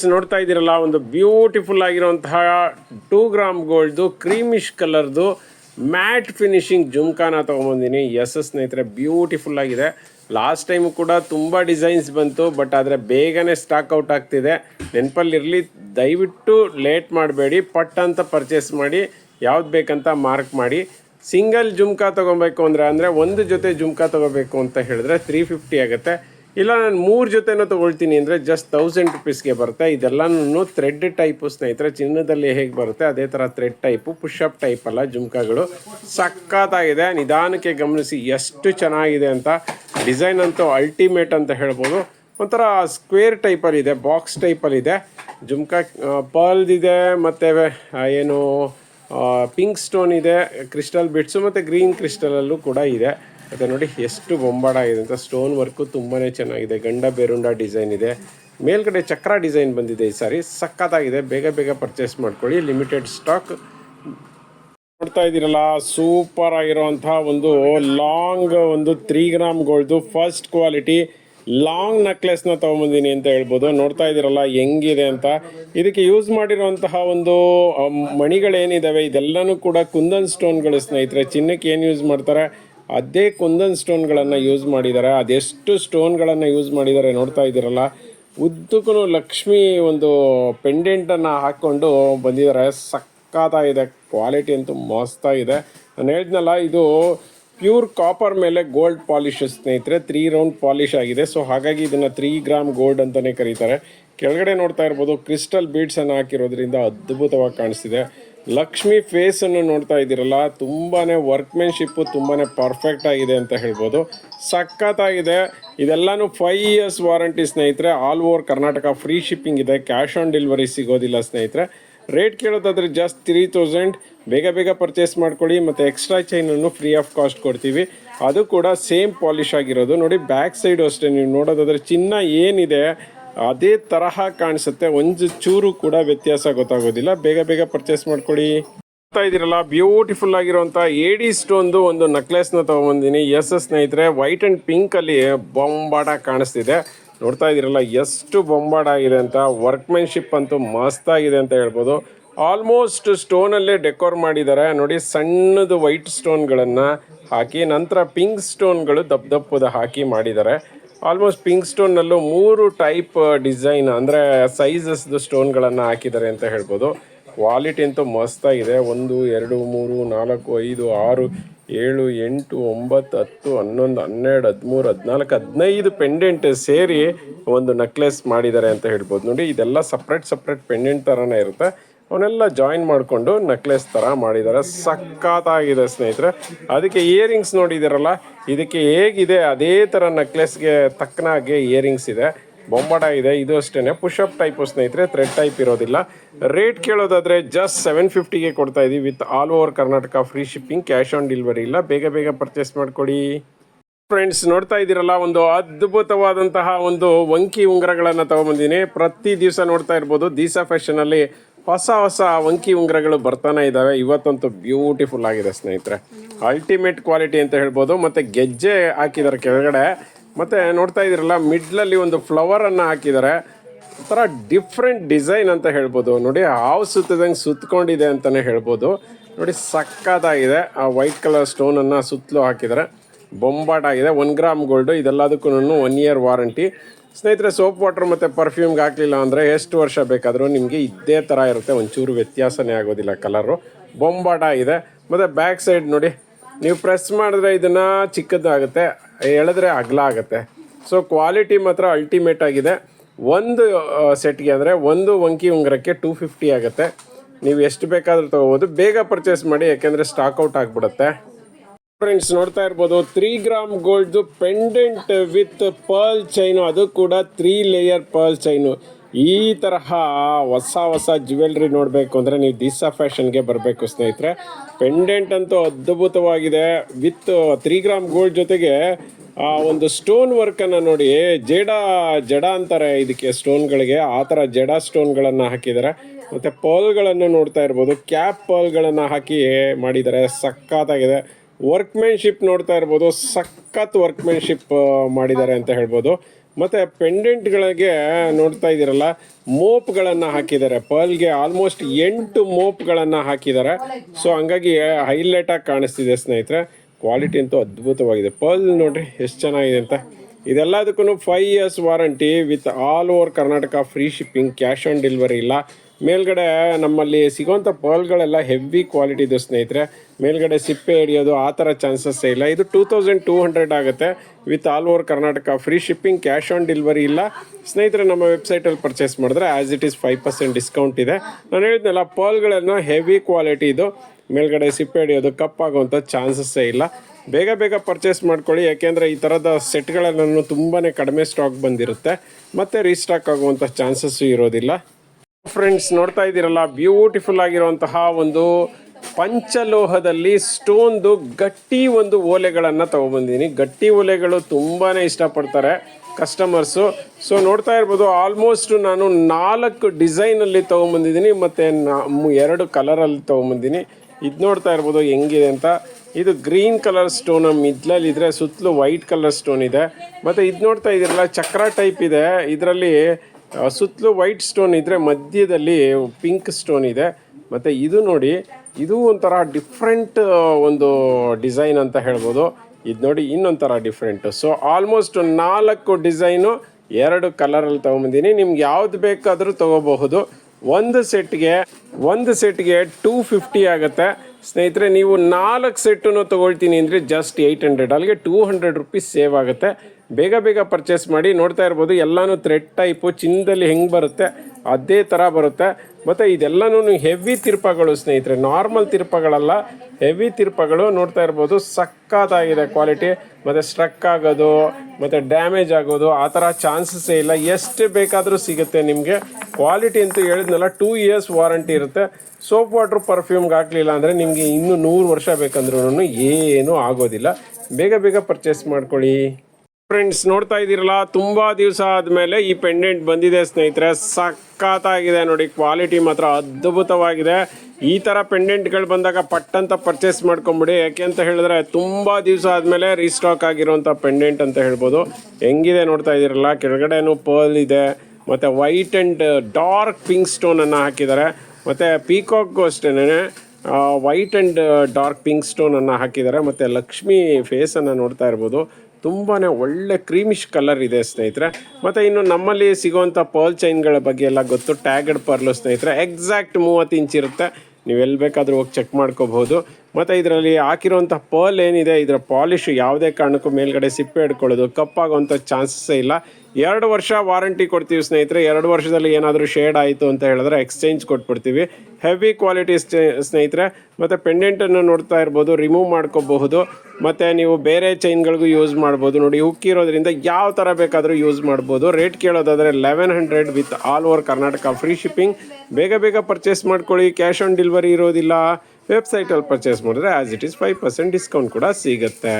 Friends ನೋಡ್ತಾ ಇದ್ದೀರಲ್ಲ, ಒಂದು ಬ್ಯೂಟಿಫುಲ್ ಆಗಿರುವಂತಹ ಟೂ ಗ್ರಾಮ್ ಗೋಲ್ಡ್ದು ಕ್ರೀಮಿಶ್ ಕಲರ್ದು ಮ್ಯಾಟ್ ಫಿನಿಶಿಂಗ್ ಜುಮ್ಕಾನ ತೊಗೊಂಬಂದಿನಿ. ಎಸ್ ಎಸ್ ಸ್ನೇಹಿತರೆ ಬ್ಯೂಟಿಫುಲ್ ಆಗಿದೆ. ಲಾಸ್ಟ್ ಟೈಮ್ ಕೂಡ ತುಂಬ ಡಿಸೈನ್ಸ್ ಬಂತು ಬಟ್ ಆದರೆ ಬೇಗನೆ ಸ್ಟಾಕ್ ಔಟ್ ಆಗ್ತಿದೆ. ನೆನಪಲ್ಲಿರಲಿ, ದಯವಿಟ್ಟು ಲೇಟ್ ಮಾಡಬೇಡಿ, ಪಟ್ ಅಂತ ಪರ್ಚೇಸ್ ಮಾಡಿ, ಯಾವ್ದು ಬೇಕಂತ ಮಾರ್ಕ್ ಮಾಡಿ. ಸಿಂಗಲ್ ಜುಮ್ಕಾ ತೊಗೊಬೇಕು ಅಂದರೆ ಅಂದರೆ ಒಂದು ಜೊತೆ ಜುಮ್ಕಾ ತೊಗೋಬೇಕು ಅಂತ ಹೇಳಿದ್ರೆ ತ್ರೀ ಫಿಫ್ಟಿ ಆಗುತ್ತೆ. ಇಲ್ಲ, ನಾನು ಮೂರು ಜೊತೆನೂ ತಗೊಳ್ತೀನಿ ಅಂದರೆ ಜಸ್ಟ್ ತೌಸಂಡ್ ರುಪೀಸ್ಗೆ ಬರುತ್ತೆ. ಇದೆಲ್ಲನೂ ಥ್ರೆಡ್ ಟೈಪು ಸ್ನೇಹಿತರೆ, ಚಿನ್ನದಲ್ಲಿ ಹೇಗೆ ಬರುತ್ತೆ, ಅದೇ ಥರ ಥ್ರೆಡ್ ಟೈಪು ಪುಷಪ್ ಟೈಪ್ ಅಲ್ಲ, ಜುಮ್ಕಾಗಳು. ಸಖತ್ತಾಗಿದೆ. ನಿಧಾನಕ್ಕೆ ಗಮನಿಸಿ ಎಷ್ಟು ಚೆನ್ನಾಗಿದೆ ಅಂತ. ಡಿಸೈನ್ ಅಂತೂ ಅಲ್ಟಿಮೇಟ್ ಅಂತ ಹೇಳ್ಬೋದು. ಒಂಥರ ಸ್ಕ್ವೇರ್ ಟೈಪಲ್ಲಿ ಇದೆ ಬಾಕ್ಸ್ ಟೈಪಲ್ಲಿ ಇದೆ. ಜುಮ್ಕಾ ಪರ್ಲ್ದಿದೆ ಮತ್ತು ಏನು ಪಿಂಕ್ ಸ್ಟೋನ್ ಇದೆ ಕ್ರಿಸ್ಟಲ್ ಬಿಟ್ಸು ಮತ್ತು ಗ್ರೀನ್ ಕ್ರಿಸ್ಟಲಲ್ಲೂ ಕೂಡ ಇದೆ. ಮತ್ತು ನೋಡಿ ಎಷ್ಟು ಬೊಂಬಾಡ ಇದೆ ಅಂತ. ಸ್ಟೋನ್ ವರ್ಕು ತುಂಬಾ ಚೆನ್ನಾಗಿದೆ. ಗಂಡ ಬೇರುಂಡ ಡಿಸೈನ್ ಇದೆ. ಮೇಲ್ಗಡೆ ಚಕ್ರ ಡಿಸೈನ್ ಬಂದಿದೆ ಈ ಸಾರಿ. ಸಖತ್ತಾಗಿದೆ ಬೇಗ ಬೇಗ ಪರ್ಚೇಸ್ ಮಾಡ್ಕೊಳ್ಳಿ. ಲಿಮಿಟೆಡ್ ಸ್ಟಾಕ್ ನೋಡ್ತಾ ಇದ್ದೀರಲ್ಲ ಸೂಪರ್ ಆಗಿರುವಂತಹ ಒಂದು ಲಾಂಗ್ ಒಂದು three gram gold first quality long ನೆಕ್ಲೆಸ್ನ ತೊಗೊಂಬಂದಿನಿ ಅಂತ ಹೇಳ್ಬೋದು. ನೋಡ್ತಾ ಇದ್ದೀರಲ್ಲ, ಹೆಂಗಿದೆ ಅಂತ. ಇದಕ್ಕೆ ಯೂಸ್ ಮಾಡಿರುವಂತಹ ಒಂದು ಮಣಿಗಳೇನಿದ್ದಾವೆ ಇದೆಲ್ಲನೂ ಕೂಡ ಕುಂದನ್ ಸ್ಟೋನ್ಗಳು ಸ್ನೇಹಿತರೆ. ಚಿನ್ನಕ್ಕೆ ಏನು ಯೂಸ್ ಮಾಡ್ತಾರೆ? ಅದೇ ಕುಂದನ್ ಸ್ಟೋನ್ಗಳನ್ನು ಯೂಸ್ ಮಾಡಿದ್ದಾರೆ ಅದೆಷ್ಟು ಸ್ಟೋನ್ಗಳನ್ನು ಯೂಸ್ ಮಾಡಿದ್ದಾರೆ ನೋಡ್ತಾ ಇದ್ದೀರಲ್ಲ. ಉದ್ದಕ್ಕೂ ಲಕ್ಷ್ಮಿ ಒಂದು ಪೆಂಡೆಂಟನ್ನು ಹಾಕ್ಕೊಂಡು ಬಂದಿದ್ದಾರೆ ಸಕ್ಕತ್ತಾಗಿದೆ ಕ್ವಾಲಿಟಿ ಅಂತೂ ಮಸ್ತಾಗಿದೆ ನಾನು ಹೇಳಿದ್ನಲ್ಲ, ಇದು ಪ್ಯೂರ್ ಕಾಪರ್ ಮೇಲೆ ಗೋಲ್ಡ್ ಪಾಲಿಶ್ ಸ್ನೇಹಿತರೆ ತ್ರೀ ರೌಂಡ್ ಪಾಲಿಶ್ ಆಗಿದೆ. ಸೊ ಹಾಗಾಗಿ ಇದನ್ನು ತ್ರೀ ಗ್ರಾಮ್ ಗೋಲ್ಡ್ ಅಂತಲೇ ಕರೀತಾರೆ. ಕೆಳಗಡೆ ನೋಡ್ತಾ ಇರ್ಬೋದು ಕ್ರಿಸ್ಟಲ್ ಬೀಡ್ಸನ್ನು ಹಾಕಿರೋದ್ರಿಂದ ಅದ್ಭುತವಾಗಿ ಕಾಣಿಸ್ತಿದೆ. ಲಕ್ಷ್ಮಿ ಫೇಸನ್ನು ನೋಡ್ತಾ ಇದ್ದೀರಲ್ಲ ತುಂಬಾ ವರ್ಕ್ಮೆನ್ಶಿಪ್ಪು ತುಂಬಾ ಪರ್ಫೆಕ್ಟ್ ಆಗಿದೆ ಅಂತ ಹೇಳ್ಬೋದು. ಸಖತ್ತಾಗಿದೆ. ಇದೆಲ್ಲನೂ ಫೈವ್ ಇಯರ್ಸ್ ವಾರಂಟಿ ಸ್ನೇಹಿತರೆ all over Karnataka free shipping ಇದೆ ಕ್ಯಾಶ್ ಆನ್ ಡೆಲಿವರಿ ಸಿಗೋದಿಲ್ಲ ಸ್ನೇಹಿತರೆ. ರೇಟ್ ಕೇಳೋದಾದರೆ ಜಸ್ಟ್ ತ್ರೀ ತೌಸಂಡ್ ಬೇಗ ಬೇಗ ಪರ್ಚೇಸ್ ಮಾಡ್ಕೊಳ್ಳಿ, ಮತ್ತು ಎಕ್ಸ್ಟ್ರಾ ಚೈನನ್ನು ಫ್ರೀ ಆಫ್ ಕಾಸ್ಟ್ ಕೊಡ್ತೀವಿ. ಅದು ಕೂಡ ಸೇಮ್ ಪಾಲಿಶ್ ಆಗಿರೋದು. ನೋಡಿ ಬ್ಯಾಕ್ ಸೈಡು ಅಷ್ಟೇ, ನೀವು ನೋಡೋದಾದ್ರೆ ಚಿನ್ನ ಏನಿದೆ ಅದೇ ತರಹ ಕಾಣಿಸುತ್ತೆ. ಒಂದು ಚೂರು ಕೂಡ ವ್ಯತ್ಯಾಸ ಗೊತ್ತಾಗೋದಿಲ್ಲ. ಬೇಗ ಬೇಗ ಪರ್ಚೇಸ್ ಮಾಡ್ಕೊಳ್ಳಿ. ನೋಡ್ತಾ ಇದ್ದೀರಲ್ಲ ಬ್ಯೂಟಿಫುಲ್ ಆಗಿರುವಂಥ ಏಡಿ ಸ್ಟೋನ್ದು ಒಂದು ನೆಕ್ಲೆಸ್ನ ತೊಗೊಂಬಂದಿನಿ. ಎಸ್ ಎಸ್ ಸ್ನೇಹಿತರೆ ವೈಟ್ ಆ್ಯಂಡ್ ಪಿಂಕಲ್ಲಿ ಬೊಂಬಾಡ ಕಾಣಿಸ್ತಿದೆ. ನೋಡ್ತಾ ಇದ್ದೀರಲ್ಲ, ಎಷ್ಟು ಬೊಂಬಾಟ ಆಗಿದೆ ಅಂತ. ವರ್ಕ್ಮೆನ್ಶಿಪ್ ಅಂತೂ ಮಸ್ತಾಗಿದೆ ಅಂತ ಹೇಳ್ಬೋದು. ಆಲ್ಮೋಸ್ಟ್ ಸ್ಟೋನಲ್ಲೇ ಡೆಕೋರ್ ಮಾಡಿದ್ದಾರೆ. ನೋಡಿ, ಸಣ್ಣದು ವೈಟ್ ಸ್ಟೋನ್ಗಳನ್ನು ಹಾಕಿ, ನಂತರ ಪಿಂಕ್ ಸ್ಟೋನ್ಗಳು ದಪ್ಪ ದಪ್ಪದ ಹಾಕಿ ಮಾಡಿದ್ದಾರೆ. ಆಲ್ಮೋಸ್ಟ್ ಪಿಂಕ್ ಸ್ಟೋನ್ನಲ್ಲೂ ಮೂರು ಟೈಪ್ ಡಿಸೈನ್ ಅಂದರೆ ಸೈಜಸ್ದು ಸ್ಟೋನ್ಗಳನ್ನು ಹಾಕಿದ್ದಾರೆ ಅಂತ ಹೇಳ್ಬೋದು. ಕ್ವಾಲಿಟಿ ಅಂತೂ ಮಸ್ತಾಗಿದೆ ಒಂದು, ಎರಡು, ಮೂರು, ನಾಲ್ಕು, ಐದು, ಆರು, ಏಳು, ಎಂಟು, ಒಂಬತ್ತು, ಹತ್ತು, ಹನ್ನೊಂದು, ಹನ್ನೆರಡು, ಹದಿಮೂರು, ಹದಿನಾಲ್ಕು, ಹದಿನೈದು ಪೆಂಡೆಂಟ್ ಸೇರಿ ಒಂದು ನೆಕ್ಲೆಸ್ ಮಾಡಿದ್ದಾರೆ ಅಂತ ಹೇಳ್ಬೋದು. ನೋಡಿ, ಇದೆಲ್ಲ ಸಪ್ರೇಟ್ ಸಪ್ರೇಟ್ ಪೆಂಡೆಂಟ್ ಥರನೇ ಇರುತ್ತೆ. ಅವನ್ನೆಲ್ಲ ಜಾಯಿನ್ ಮಾಡಿಕೊಂಡು ನೆಕ್ಲೆಸ್ ಥರ ಮಾಡಿದ್ದಾರೆ. ಸಖತ್ತಾಗಿದೆ ಸ್ನೇಹಿತರೆ. ಅದಕ್ಕೆ ಇಯರಿಂಗ್ಸ್ ನೋಡಿದಿರಲ್ಲ ಇದಕ್ಕೆ ಹೇಗಿದೆ? ಅದೇ ಥರ ನೆಕ್ಲೆಸ್ಗೆ ತಕ್ಕನಾಗೆ ಇಯರಿಂಗ್ಸ್ ಇದೆ. ಬೊಂಬಾಟ ಇದೆ. ಇದು ಅಷ್ಟೇ ಪುಷಪ್ ಟೈಪು ಸ್ನೇಹಿತರೆ ಥ್ರೆಡ್ ಟೈಪ್ ಇರೋದಿಲ್ಲ. ರೇಟ್ ಕೇಳೋದಾದರೆ ಜಸ್ಟ್ ಸೆವೆನ್ ಫಿಫ್ಟಿಗೆ ಕೊಡ್ತಾ ಇದೀವಿ with all over Karnataka free shipping cash on delivery ಇಲ್ಲ. ಬೇಗ ಬೇಗ ಪರ್ಚೇಸ್ ಮಾಡಿಕೊಡಿ ಫ್ರೆಂಡ್ಸ್ ನೋಡ್ತಾ ಇದ್ದೀರಲ್ಲ, ಒಂದು ಅದ್ಭುತವಾದಂತಹ ಒಂದು ವಂಕಿ ಉಂಗುರಗಳನ್ನು ತಗೊಂಬಂದಿನಿ. ಪ್ರತಿ ದಿವಸ ನೋಡ್ತಾ ಇರ್ಬೋದು. ದೀಸಾ ಫ್ಯಾಷನಲ್ಲಿ ಹೊಸ ಹೊಸ ವಂಕಿ ಉಂಗುರಗಳು ಬರ್ತಾನೆ ಇದ್ದಾವೆ ಇವತ್ತಂತೂ ಬ್ಯೂಟಿಫುಲ್ ಆಗಿದೆ ಸ್ನೇಹಿತರೆ. ಅಲ್ಟಿಮೇಟ್ ಕ್ವಾಲಿಟಿ ಅಂತ ಹೇಳ್ಬೋದು. ಮತ್ತು ಗೆಜ್ಜೆ ಹಾಕಿದ್ದಾರೆ ಕೆಳಗಡೆ. ಮತ್ತು ನೋಡ್ತಾ ಇದ್ದೀರಲ್ಲ ಮಿಡ್ಲಲ್ಲಿ ಒಂದು ಫ್ಲವರನ್ನು ಹಾಕಿದ್ದಾರೆ. ಒಂಥರ ಡಿಫ್ರೆಂಟ್ ಡಿಸೈನ್ ಅಂತ ಹೇಳ್ಬೋದು. ನೋಡಿ, ಹಾವು ಸುತ್ತದಂಗೆ ಸುತ್ತಕೊಂಡಿದೆ ಅಂತಲೇ ಹೇಳ್ಬೋದು. ನೋಡಿ, ಸಕ್ಕತ್ತಾಗಿದೆ. ಆ ವೈಟ್ ಕಲರ್ ಸ್ಟೋನನ್ನು ಸುತ್ತಲೂ ಹಾಕಿದ್ದಾರೆ. ಬೊಂಬಾಟ್ ಆಗಿದೆ. ಒನ್ ಗ್ರಾಮ್ ಗೋಲ್ಡು ಇದೆಲ್ಲದಕ್ಕೂ ಒನ್ ಇಯರ್ ವಾರಂಟಿ ಸ್ನೇಹಿತರೆ ಸೋಪ್ ವಾಟರ್ ಮತ್ತು ಪರ್ಫ್ಯೂಮ್ಗೆ ಹಾಕಲಿಲ್ಲ ಅಂದರೆ ಎಷ್ಟು ವರ್ಷ ಬೇಕಾದರೂ ನಿಮಗೆ ಇದೇ ಥರ ಇರುತ್ತೆ. ಒಂಚೂರು ವ್ಯತ್ಯಾಸನೇ ಆಗೋದಿಲ್ಲ ಕಲರು ಬೊಂಬಾಟ ಇದೆ ಮತ್ತು ಬ್ಯಾಕ್ ಸೈಡ್ ನೋಡಿ. ನೀವು ಪ್ರೆಸ್ ಮಾಡಿದ್ರೆ ಇದನ್ನು ಚಿಕ್ಕದಾಗುತ್ತೆ, ಎಳೆದ್ರೆ ಅಗಲ ಆಗುತ್ತೆ. ಸೊ ಕ್ವಾಲಿಟಿ ಮಾತ್ರ ಅಲ್ಟಿಮೇಟ್ ಆಗಿದೆ. ಒಂದು ಸೆಟ್ಗೆ ಅಂದರೆ ಒಂದು ಒಂಕಿ ಉಂಗುರಕ್ಕೆ ಟೂ ಫಿಫ್ಟಿ ಆಗುತ್ತೆ. ನೀವು ಎಷ್ಟು ಬೇಕಾದರೂ ತೊಗೋಬೋದು. ಬೇಗ ಪರ್ಚೇಸ್ ಮಾಡಿ, ಯಾಕೆಂದರೆ ಸ್ಟಾಕ್ ಔಟ್ ಆಗಿಬಿಡುತ್ತೆ. ಫ್ರೆಂಡ್ಸ್ ನೋಡ್ತಾ ಇರ್ಬೋದು ತ್ರೀ ಗ್ರಾಮ್ ಗೋಲ್ಡ್ದು ಪೆಂಡೆಂಟ್ ವಿತ್ ಪರ್ಲ್ ಚೈನು ಅದು ಕೂಡ ತ್ರೀ ಲೇಯರ್ ಪರ್ಲ್ ಚೈನು ಈ ತರಹ ಹೊಸ ಹೊಸ ಜ್ಯುವೆಲ್ರಿ ನೋಡಬೇಕು ಅಂದರೆ ನೀವು ದಿಸಾ ಫ್ಯಾಷನ್ಗೆ ಬರಬೇಕು ಸ್ನೇಹಿತರೆ. ಪೆಂಡೆಂಟ್ ಅಂತೂ ಅದ್ಭುತವಾಗಿದೆ. ವಿತ್ ತ್ರೀ ಗ್ರಾಮ್ ಗೋಲ್ಡ್ ಜೊತೆಗೆ, ಆ, ಒಂದು ಸ್ಟೋನ್ ವರ್ಕನ್ನು ನೋಡಿ, ಜೇಡ, ಜಡ ಅಂತಾರೆ ಇದಕ್ಕೆ ಸ್ಟೋನ್ಗಳಿಗೆ ಆ ಥರ ಜಡ ಸ್ಟೋನ್ಗಳನ್ನು ಹಾಕಿದ್ದಾರೆ. ಮತ್ತು ಪರ್ಲ್ಗಳನ್ನು ನೋಡ್ತಾ ಇರ್ಬೋದು. ಕ್ಯಾಪ್ ಪರ್ಲ್ಗಳನ್ನು ಹಾಕಿ ಮಾಡಿದ್ದಾರೆ. ಸಖತ್ತಾಗಿದೆ. ವರ್ಕ್ಮೆನ್ಶಿಪ್ ನೋಡ್ತಾ ಇರ್ಬೋದು, ಸಖತ್ ವರ್ಕ್ಮೆನ್ಶಿಪ್ ಮಾಡಿದ್ದಾರೆ ಅಂತ ಹೇಳ್ಬೋದು. ಮತ್ತು ಪೆಂಡೆಂಟ್ಗಳಿಗೆ ನೋಡ್ತಾ ಇದ್ದೀರಲ್ಲ, ಮೋಪ್ಗಳನ್ನು ಹಾಕಿದ್ದಾರೆ. ಪರ್ಲ್ಗೆ ಆಲ್ಮೋಸ್ಟ್ ಎಂಟು ಮೋಪ್ಗಳನ್ನು ಹಾಕಿದ್ದಾರೆ. ಸೊ ಹಂಗಾಗಿ ಹೈಲೈಟಾಗಿ ಕಾಣಿಸ್ತಿದೆ ಸ್ನೇಹಿತರೆ. ಕ್ವಾಲಿಟಿ ಅಂತೂ ಅದ್ಭುತವಾಗಿದೆ. ಪರ್ಲ್ ನೋಡ್ರಿ, ಎಷ್ಟು ಚೆನ್ನಾಗಿದೆ ಅಂತ. ಇದೆಲ್ಲದಕ್ಕೂ five years warranty with all over Karnataka free shipping cash on delivery ಇಲ್ಲ. ಮೇಲ್ಗಡೆ ನಮ್ಮಲ್ಲಿ ಸಿಗೋಂಥ ಪರ್ಲ್ಗಳೆಲ್ಲ ಹೆವಿ ಕ್ವಾಲಿಟಿದು ಸ್ನೇಹಿತರೆ. ಮೇಲ್ಗಡೆ ಸಿಪ್ಪೆ ಹಿಡಿಯೋದು ಆ ಥರ ಚಾನ್ಸಸ್ಸೇ ಇಲ್ಲ. ಇದು ಟೂ ತೌಸಂಡ್ ಟೂ ಹಂಡ್ರೆಡ್ ಆಗುತ್ತೆ. With all over Karnataka, free shipping, cash on delivery ಇಲ್ಲ. ಸ್ನೇಹಿತರೆ, ನಮ್ಮ ವೆಬ್ಸೈಟಲ್ಲಿ ಪರ್ಚೇಸ್ ಮಾಡಿದ್ರೆ as it is five percent discount ಇದೆ. ನಾನು ಹೇಳಿದ್ನಲ್ಲ ಪರ್ಲ್ಗಳನ್ನು ಹೆವಿ ಕ್ವಾಲಿಟಿ ಇದು. ಮೇಲ್ಗಡೆ ಸಿಪ್ಪೆ ಹಿಡಿಯೋದು ಕಪ್ಪಾಗುವಂಥ ಚಾನ್ಸಸ್ಸೇ ಇಲ್ಲ. ಬೇಗ ಬೇಗ ಪರ್ಚೇಸ್ ಮಾಡ್ಕೊಳ್ಳಿ. ಯಾಕೆಂದರೆ ಈ ಥರದ ಸೆಟ್ಗಳನ್ನು ತುಂಬಾ ಕಡಿಮೆ ಸ್ಟಾಕ್ ಬಂದಿರುತ್ತೆ. ಮತ್ತು ರೀಸ್ಟಾಕ್ ಆಗುವಂಥ ಚಾನ್ಸಸ್ಸು ಇರೋದಿಲ್ಲ. ಫ್ರೆಂಡ್ಸ್ ನೋಡ್ತಾ ಇದ್ದೀರಲ್ಲ ಬ್ಯೂಟಿಫುಲ್ ಆಗಿರುವಂತಹ ಒಂದು ಪಂಚಲೋಹದಲ್ಲಿ ಸ್ಟೋನ್ದು ಗಟ್ಟಿ ಒಂದು ಓಲೆಗಳನ್ನು ತಗೊಬಂದಿದ್ದೀನಿ. ಗಟ್ಟಿ ಓಲೆಗಳು ತುಂಬಾ ಇಷ್ಟಪಡ್ತಾರೆ ಕಸ್ಟಮರ್ಸು. ಸೊ ನೋಡ್ತಾ ಇರ್ಬೋದು ಆಲ್ಮೋಸ್ಟ್ ನಾನು ನಾಲ್ಕು ಡಿಸೈನಲ್ಲಿ ತೊಗೊಂಬಂದಿದ್ದೀನಿ, ಮತ್ತು ಎರಡು ಕಲರಲ್ಲಿ ತೊಗೊಂಬಂದಿನಿ ಇದು ನೋಡ್ತಾ ಇರ್ಬೋದು ಹೆಂಗಿದೆ ಅಂತ. ಇದು ಗ್ರೀನ್ ಕಲರ್ ಸ್ಟೋನ್ ಮಿದ್ಲಲ್ಲಿದ್ರೆ ಸುತ್ತಲೂ ವೈಟ್ ಕಲರ್ ಸ್ಟೋನ್ ಇದೆ. ಮತ್ತು ಇದು ನೋಡ್ತಾ ಇದ್ದೀರಲ್ಲ, ಚಕ್ರ ಟೈಪ್ ಇದೆ. ಇದರಲ್ಲಿ ಸುತ್ತಲೂ ವೈಟ್ ಸ್ಟೋನ್ ಇದ್ದರೆ ಮಧ್ಯದಲ್ಲಿ ಪಿಂಕ್ ಸ್ಟೋನ್ ಇದೆ. ಮತ್ತು ಇದು ನೋಡಿ, ಇದು ಒಂಥರ ಡಿಫ್ರೆಂಟ್ ಒಂದು ಡಿಸೈನ್ ಅಂತ ಹೇಳ್ಬೋದು. ಇದು ನೋಡಿ ಇನ್ನೊಂಥರ ಡಿಫ್ರೆಂಟು ಸೊ ಆಲ್ಮೋಸ್ಟ್ ನಾಲ್ಕು ಡಿಸೈನು ಎರಡು ಕಲರಲ್ಲಿ ತೊಗೊಂಬಂದಿನಿ. ನಿಮ್ಗೆ ಯಾವ್ದು ಬೇಕಾದರೂ ತೊಗೋಬಹುದು. ಒಂದು ಸೆಟ್ಗೆ ಒಂದು ಸೆಟ್ಗೆ ಟೂ ಫಿಫ್ಟಿ ಆಗುತ್ತೆ. ಸ್ನೇಹಿತರೆ, ನೀವು ನಾಲ್ಕು ಸೆಟ್ಟನ್ನು ತೊಗೊಳ್ತೀನಿ ಅಂದರೆ ಜಸ್ಟ್ ಏಯ್ಟ್ ಹಂಡ್ರೆಡ್ ಅಲ್ಲಿಗೆ ಟೂ ಹಂಡ್ರೆಡ್ ರುಪೀಸ್ ಸೇವ್ ಆಗುತ್ತೆ. ಬೇಗ ಬೇಗ ಪರ್ಚೇಸ್ ಮಾಡಿ ನೋಡ್ತಾ ಇರ್ಬೋದು. ಎಲ್ಲನೂ ಥ್ರೆಡ್ ಟೈಪು ಚಿನ್ನದಲ್ಲಿ ಹೆಂಗೆ ಬರುತ್ತೆ? ಅದೇ ಥರ ಬರುತ್ತೆ. ಮತ್ತು ಇದೆಲ್ಲನೂ ಹೆವಿ ತಿರ್ಪಗಳು ಸ್ನೇಹಿತರೆ. ನಾರ್ಮಲ್ ತಿರ್ಪಗಳಲ್ಲ ಹೆವಿ ತಿರ್ಪಗಳು ನೋಡ್ತಾ ಇರ್ಬೋದು. ಸಕ್ಕತ್ತಾಗಿದೆ ಕ್ವಾಲಿಟಿ ಮತ್ತು ಸ್ಟ್ರಕ್ ಆಗೋದು, ಮತ್ತು ಡ್ಯಾಮೇಜ್ ಆಗೋದು, ಆ ಥರ ಚಾನ್ಸಸ್ಸೇ ಇಲ್ಲ. ಎಷ್ಟು ಬೇಕಾದರೂ ಸಿಗುತ್ತೆ ನಿಮಗೆ. ಕ್ವಾಲಿಟಿ ಅಂತೂ ಹೇಳಿದ್ನಲ್ಲ ಟೂ ಇಯರ್ಸ್ ವಾರಂಟಿ ಇರುತ್ತೆ. ಸೋಪ್ ವಾಟ್ರ್ ಪರ್ಫ್ಯೂಮ್ಗೆ ಹಾಕಲಿಲ್ಲ ಅಂದರೆ ನಿಮಗೆ ಇನ್ನೂ ನೂರು ವರ್ಷ ಬೇಕಂದ್ರೂ ಏನೂ ಆಗೋದಿಲ್ಲ. ಬೇಗ ಬೇಗ ಪರ್ಚೇಸ್ ಮಾಡ್ಕೊಳ್ಳಿ. ಫ್ರೆಂಡ್ಸ್ ನೋಡ್ತಾ ಇದ್ದೀರಲ್ಲ, ತುಂಬ ದಿವಸ ಆದಮೇಲೆ ಈ ಪೆಂಡೆಂಟ್ ಬಂದಿದೆ ಸ್ನೇಹಿತರೆ. ಸಖತ್ತಾಗಿದೆ ನೋಡಿ ಕ್ವಾಲಿಟಿ ಮಾತ್ರ ಅದ್ಭುತವಾಗಿದೆ. ಈ ಥರ ಪೆಂಡೆಂಟ್ಗಳು ಬಂದಾಗ ಪಟ್ಟಂತ ಪರ್ಚೇಸ್ ಮಾಡ್ಕೊಂಬಿಡಿ. ಯಾಕೆ ಅಂತ ಹೇಳಿದ್ರೆ, ತುಂಬ ದಿವಸ ಆದಮೇಲೆ ರೀಸ್ಟಾಕ್ ಆಗಿರುವಂಥ ಪೆಂಡೆಂಟ್ ಅಂತ ಹೇಳ್ಬೋದು. ಹೆಂಗಿದೆ ನೋಡ್ತಾ ಇದ್ದೀರಲ್ಲ, ಕೆಳಗಡೆನೂ ಪರ್ಲ್ ಇದೆ. ಮತ್ತು ವೈಟ್ ಆ್ಯಂಡ್ ಡಾರ್ಕ್ ಪಿಂಕ್ ಸ್ಟೋನನ್ನು ಹಾಕಿದ್ದಾರೆ. ಮತ್ತು ಪೀಕಾಕ್ಗೂ ಅಷ್ಟೇ ವೈಟ್ ಆ್ಯಂಡ್ ಡಾರ್ಕ್ ಪಿಂಕ್ ಸ್ಟೋನನ್ನು ಹಾಕಿದ್ದಾರೆ. ಮತ್ತು ಲಕ್ಷ್ಮಿ ಫೇಸನ್ನು ನೋಡ್ತಾ ಇರ್ಬೋದು. ತುಂಬಾ ಒಳ್ಳೆ ಕ್ರೀಮಿಶ್ ಕಲರ್ ಇದೆ ಸ್ನೇಹಿತರೆ. ಮತ್ತು ಇನ್ನು ನಮ್ಮಲ್ಲಿ ಸಿಗುವಂಥ ಪರ್ಲ್ ಚೈನ್ಗಳ ಬಗ್ಗೆ ಎಲ್ಲ ಗೊತ್ತು. ಟ್ಯಾಗಡ್ ಪರ್ಲು ಸ್ನೇಹಿತರೆ. ಎಕ್ಸಾಕ್ಟ್ ಮೂವತ್ತು ಇಂಚ್ ಇರುತ್ತೆ. ನೀವು ಎಲ್ಲಿ ಬೇಕಾದರೂ ಹೋಗಿ ಚೆಕ್ ಮಾಡ್ಕೋಬಹುದು. ಮತ್ತು ಇದರಲ್ಲಿ ಹಾಕಿರುವಂಥ ಪರ್ಲ್ ಏನಿದೆ, ಇದರ ಪಾಲಿಶ್ ಯಾವುದೇ ಕಾರಣಕ್ಕೂ ಮೇಲ್ಗಡೆ ಸಿಪ್ಪೆ ಹಿಡ್ಕೊಳ್ಳೋದು ಕಪ್ಪಾಗುವಂಥ ಚಾನ್ಸಸ್ಸೇ ಇಲ್ಲ. ಎರಡು ವರ್ಷ ವಾರಂಟಿ ಕೊಡ್ತೀವಿ ಸ್ನೇಹಿತರೆ. ಎರಡು ವರ್ಷದಲ್ಲಿ ಏನಾದರೂ ಶೇಡ್ ಆಯಿತು ಅಂತ ಹೇಳಿದ್ರೆ ಎಕ್ಸ್ಚೇಂಜ್ ಕೊಟ್ಬಿಡ್ತೀವಿ. ಹೆವಿ ಕ್ವಾಲಿಟಿ ಸ್ನೇಹಿತರೆ. ಮತ್ತು ಪೆಂಡೆಂಟನ್ನು ನೋಡ್ತಾ ಇರ್ಬೋದು, ರಿಮೂವ್ ಮಾಡ್ಕೋಬಹುದು. ಮತ್ತು ನೀವು ಬೇರೆ ಚೈನ್ಗಳಿಗೂ ಯೂಸ್ ಮಾಡ್ಬೋದು. ನೋಡಿ ಹುಕ್ಕಿರೋದ್ರಿಂದ ಯಾವ ಥರ ಬೇಕಾದರೂ ಯೂಸ್ ಮಾಡ್ಬೋದು. Rate ಕೇಳೋದಾದರೆ eleven hundred with all over Karnataka free shipping. ಬೇಗ ಬೇಗ ಪರ್ಚೇಸ್ ಮಾಡ್ಕೊಳ್ಳಿ. ಕ್ಯಾಶ್ ಆನ್ ಡೆಲಿವರಿ ಇರೋದಿಲ್ಲ. ವೆಬ್ಸೈಟಲ್ಲಿ ಪರ್ಚೇಸ್ ಮಾಡಿದ್ರೆ as it is five percent discount ಕೂಡ ಸಿಗುತ್ತೆ.